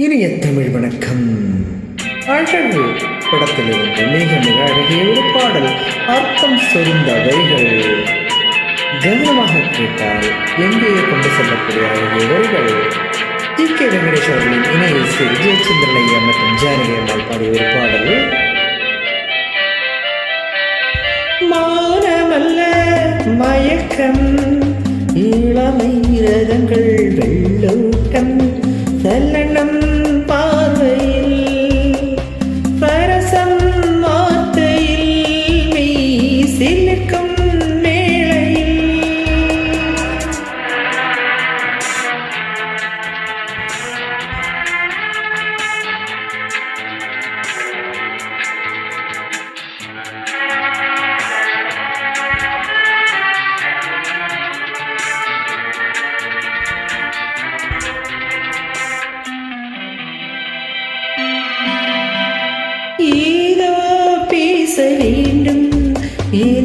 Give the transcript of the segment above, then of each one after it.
இனிய தமிழ் வணக்கம். அழகு படத்திலிருந்து மிக மிக அழகிய ஒரு பாடல் அர்த்தம் சொரிந்த வரிகள். கவனமாக கேட்டால் எங்கேயே கொண்டு செல்லக்கூடிய அழகிய வரிகள்? D K. வெங்கடேஷ் அவர்களின் இணைய ஸ்ரீ ஜெயச்சந்திரன் ஐயா மற்றும் ஜானகி அம்மாள் பாடிய ஒரு பாடல். மானமல்ல மயக்கம்.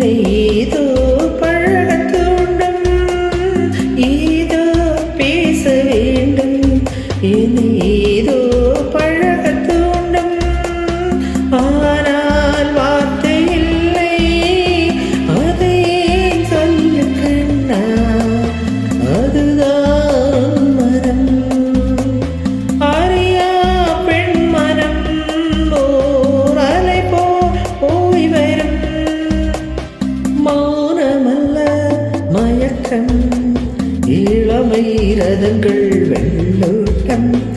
me. ரதங்கள் வெள்ளோட்டம்.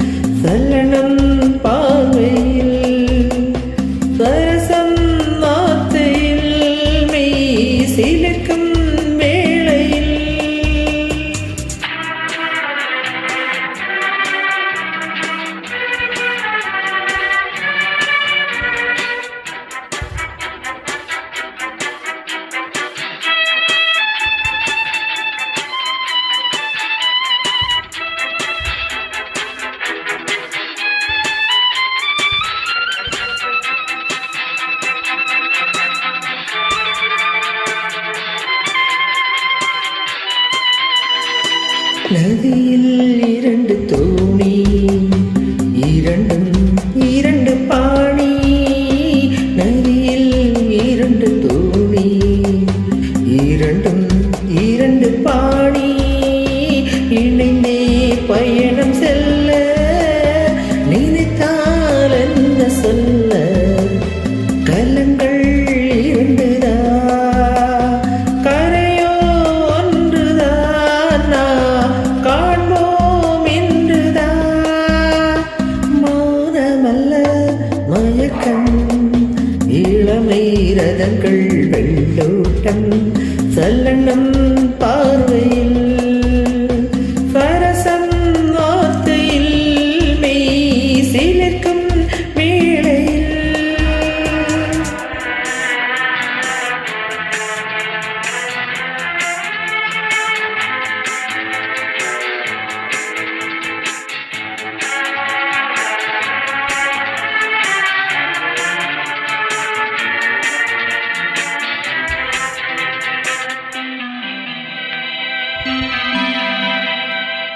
நதியில் இரண்டு தோணி இரண்டும் இரண்டு பாணி. நதியில் இரண்டு தோணி இரண்டும் இரண்டு பாணி. இணைந்தே பயணம் கண் சல்லண்ணம் பார்வையில்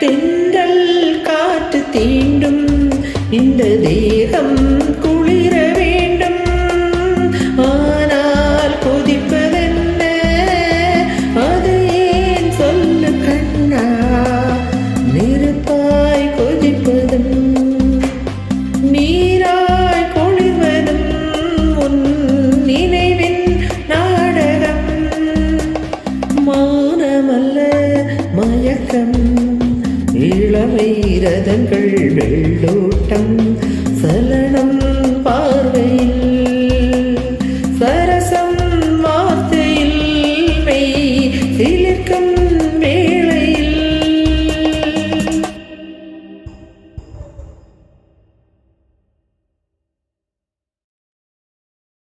தென்றல் காற்று தீண்டும். இந்த தேகம் குளிர வேண்டும். ஆனால் கொதிப்பதென்ன? அது ஏன் சொல்லு கண்ணா? நெருப்பாய் கொதிப்பதும் நீராய் கொழிவதும் உன் நினைவின் நாடகம். மௌனமல்ல மயக்கம். இளவை ரதங்கள் வெள்ளோட்டம் சலனம்